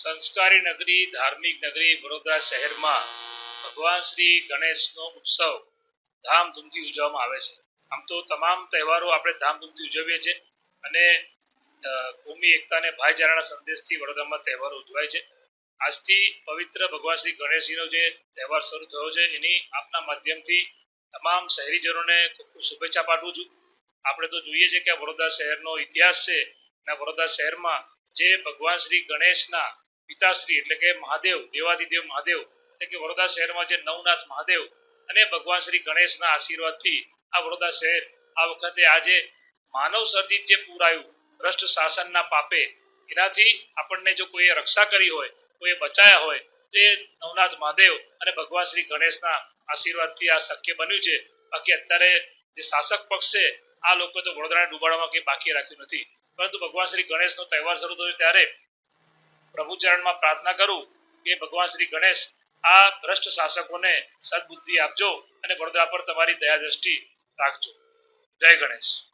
સંસ્કારી નગરી, ધાર્મિક નગરી વડોદરા શહેરમાં ભગવાન શ્રી ગણેશનો ઉત્સવ ધામધૂમથી ઉજવવામાં આવે છે. આમ તો તમામ તહેવારો આપણે ધામધૂમથી ઉજવીએ છીએ અને ભૂમિ એકતાને ભાઈચારાના સંદેશથી વડોદરામાં તહેવારો ઉજવાય છે. આજથી પવિત્ર ભગવાન શ્રી ગણેશજીનો જે તહેવાર શરૂ થયો છે, એની આપના માધ્યમથી તમામ શહેરીજનોને ખૂબ ખૂબ શુભેચ્છા પાઠવું છું. આપણે તો જોઈએ છે કે વડોદરા શહેરનો ઇતિહાસ છે અને વડોદરા શહેરમાં જે ભગવાન શ્રી ગણેશના પિતાશ્રી એટલે કે મહાદેવ, દેવાદિદેવ મહાદેવ એટલે કે વડોદરા શહેરમાં જે નવનાથ મહાદેવ અને ભગવાન શ્રી ગણેશના આશીર્વાદથી આ વડોદરા શહેર આ વખતે આજે માનવ સર્જિત જે પૂર આવ્યું, ભ્રષ્ટ શાસનના પાપે, એનાથી આપણને જો કોઈએ રક્ષા કરી હોય, કોઈએ બચાયા હોય, તે નવનાથ મહાદેવ અને ભગવાન શ્રી ગણેશના આશીર્વાદથી આ શક્ય બન્યું છે. બાકી અત્યારે જે શાસક પક્ષ છે, આ લોકો તો વડોદરાને ડૂબાડવામાં કંઈ બાકી રાખ્યું નથી. પરંતુ ભગવાન શ્રી ગણેશનો તહેવાર શરૂ થયો ત્યારે પ્રભુચરણમાં પ્રાર્થના કરું કે ભગવાન શ્રી ગણેશ આ ભ્રષ્ટ શાસકોને સદબુદ્ધિ આપજો અને વડોદરા પર તમારી દયા દ્રષ્ટિ રાખજો. જય ગણેશ.